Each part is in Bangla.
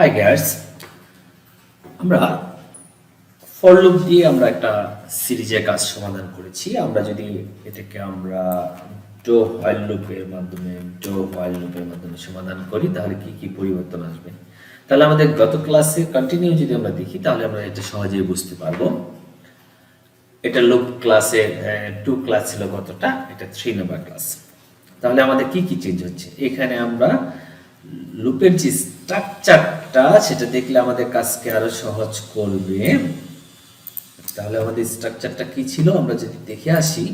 হাই গ্যাস আমরা ফর লুপ দিয়ে আমরা একটা সিরিজের কাজ সমাধান করেছি। আমরা যদি এটাকে আমরা ডো হোয়াইল লুপের মাধ্যমে ডো হোয়াইল লুপের মাধ্যমে সমাধান করি, তাহলে কি কি পরিবর্তন আসবে? তাহলে আমাদের গত ক্লাসে কন্টিনিউ যদি আমরা দেখি, তাহলে আমরা এটা সহজেই বুঝতে পারব। এটা লুপ ক্লাসে টু ক্লাস ছিল কতটা? এটা থ্রি নাম্বার ক্লাস তাহলে আমাদের কি কি চেঞ্জ হচ্ছে? এখানে আমরা লুপের যে স্ট্রাকচারটা সেটা দেখলে আমাদের কাজকে আরও সহজ করবে। তাহলে আমাদের স্ট্রাকচারটা কি ছিল? আমরা যদি দেখে আসি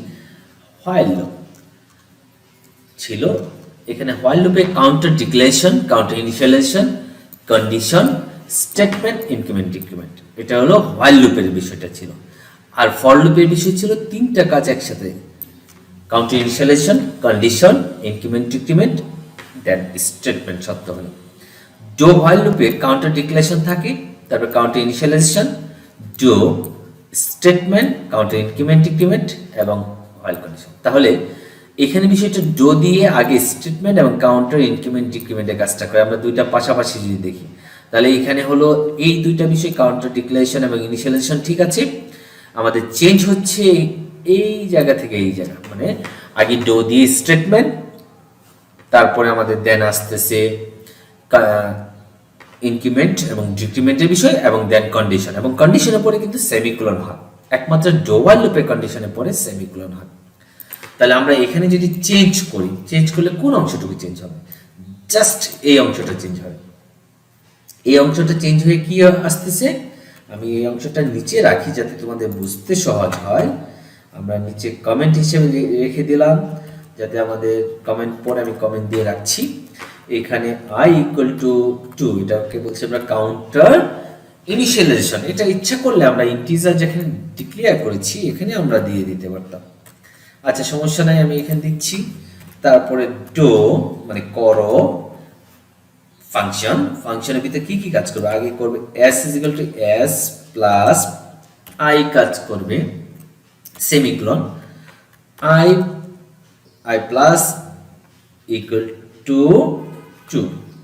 হোয়াইল লুপ ছিল। এখানে হোয়াইল লুপে counter declaration counter initialization condition statement increment decrement এটা হলো হোয়াইল লুপের বিষয়টা ছিল। আর ফর লুপের বিষয় ছিল তিনটা কাজ একসাথে। Counter initialization condition increment decrement then statement সত্য হলো। ডো হোয়াইল লুপে কাউন্টার ডিক্লেশন থাকে তারপর counter initialization do statement counter increment decrement এবং হোয়াইল কন্ডিশন তাহলে এখানে বিষয়টা ডো দিয়ে আগে স্টেটমেন্ট এবং কাউন্টার ইনক্রিমেন্ট ডিক্রিমেন্টের কাজটা করে, আমরা দুইটা পাশাপাশি যদি দেখি, তাহলে এখানে হলো এই দুইটা বিষয় কাউন্টার ডিক্লারেশন এবং ইনিশিয়ালাইজেশন ঠিক আছে। আমাদের চেঞ্জ হচ্ছে এই জায়গা থেকে এই জায়গা মানে আগে ডো দিয়ে স্টেটমেন্ট তারপরে আমাদের দেন আসতেছে ইনক্রিমেন্ট এবং ডিক্রিমেন্টের বিষয় এবং দেন কন্ডিশন এবং কন্ডিশনের পরে কিন্তু সেমিকুলন হয়। একমাত্র ডোয়াল লুপের কন্ডিশনের পরে সেমিকুলন হয়। তাহলে আমরা এখানে যদি চেঞ্জ করি চেঞ্জ করলে কোন অংশটুকু চেঞ্জ হবে? জাস্ট এই অংশটা চেঞ্জ হবে। এই অংশটা চেঞ্জ হয়ে কি আসতেছে? আমি এই অংশটা নিচে রাখি যাতে তোমাদের বুঝতে সহজ হয়। আমরা নিচে কমেন্ট হিসেবে রেখে দিলাম। যাতে আমাদের কমেন্ট পরে আমি কমেন্ট দিয়ে রাখছি। এখানে আই ইকুয়াল টু টু এটাকে বলছি আমরা কাউন্টার ইনিশিয়ালাইজেশন এটা ইচ্ছা করলে আমরা ইন্টিজার যেখানে ডিক্লেয়ার করেছি, এখানে আমরা দিয়ে দিতে পারতাম। আচ্ছা সমস্যা নাই, আমি এখানে দিচ্ছি। তারপরে ডো মানে করো ফাংশন ফাংশনের ভিতরে কি কি কাজ করবে? আগে করবে S is equal to S plus I কাজ করবে semicolon I I plus equal to two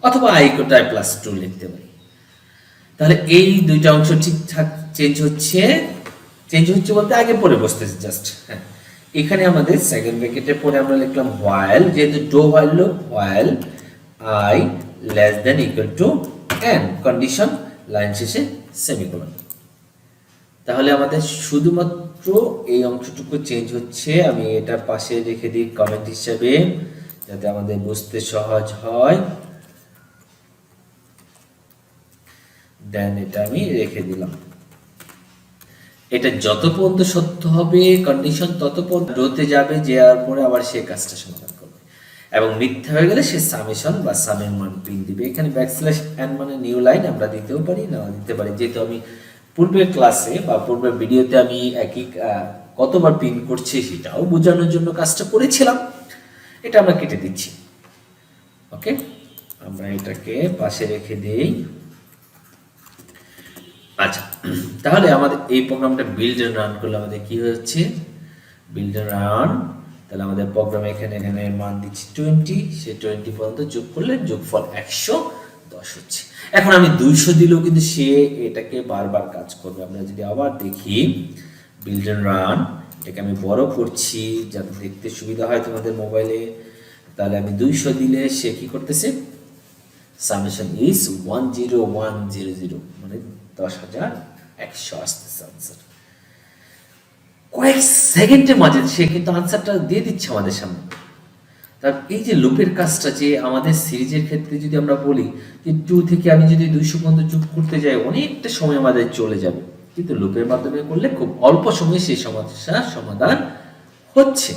অথবা I equal to I plus two লিখতে পারি। তাহলে এই দুইটা অংশ ঠিকঠাক চেঞ্জ হচ্ছে চেঞ্জ হচ্ছে বলতে আগে পরে বসতেছে জাস্ট হ্যাঁ। এখানে আমাদের সেকেন্ড পরে আমরা লিখলাম হোয়াইল যেহেতু do while while I less than equal to N condition line শেষে সেমিকোলন তাহলে আমাদের শুধুমাত্র এই অংশটুকু চেঞ্জ হচ্ছে, আমি এটা পাশে রেখে দিই কমেন্ট হিসাবে। যাতে আমাদের বুঝতে সহজ হয় দেন এটা আমি রেখে দিলাম। এটা যত পর্যন্ত সত্য হবে কন্ডিশন তত পর্যন্ত রোতে যাবে যে আর পরে আবার সে কাজটা সমাধান করবে। এবং মিথ্যা হয়ে গেলে সে সামেশন বা সামের মান পিন দিবে। এখানে ব্যাকস্ল্যাশ এন মানে নিউ লাইন আমরা দিতেও পারি, না দিতে পারি। যেহেতু আমি পূর্বের ক্লাসে বা পূর্বের ভিডিওতে আমি একই কতবার পিন করছি সেটাও বোঝানোর জন্য কাজটা করেছিলাম। এটা আমরা কেটে দিচ্ছি। ওকে? আমরা এটাকে পাশে রেখে দেই। আচ্ছা তাহলে আমাদের এই প্রোগ্রামটা বিল্ড রান করলে আমাদের কি হচ্ছে? বিল্ড রান তাহলে আমাদের প্রোগ্রাম এখানে এখানে মান দিচ্ছি টোয়েন্টি সে টোয়েন্টি পর্যন্ত যোগ করলে যোগফল একশো দশ হচ্ছে। এখন আমি দুইশো দিলেও কিন্তু সে এটাকে বারবার কাজ করবে। আমরা যদি আবার দেখি বিল্ড রান এটাকে আমি বড় করছি যাতে দেখতে সুবিধা হয় তোমাদের মোবাইলে। তাহলে আমি দুইশো দিলে সে কি করতেছে? Summation is one zero one zero zero মানে দশ হাজার একশো আসতেছে আনসার কয়েক সেকেন্ডের মাঝে সে কিন্তু আনসারটা দিয়ে দিচ্ছে আমাদের সামনে। তার এই যে লুপের কাজটা যে আমাদের সিরিজের ক্ষেত্রে যদি আমরা বলি যে টু থেকে আমি যদি দুইশো পর্যন্ত যোগ করতে যাই, অনেকটা সময় আমাদের চলে যাবে। কিন্তু লোকের মাধ্যমে করলে খুব অল্প সময়ে সেই সমস্যার সমাধান হচ্ছে।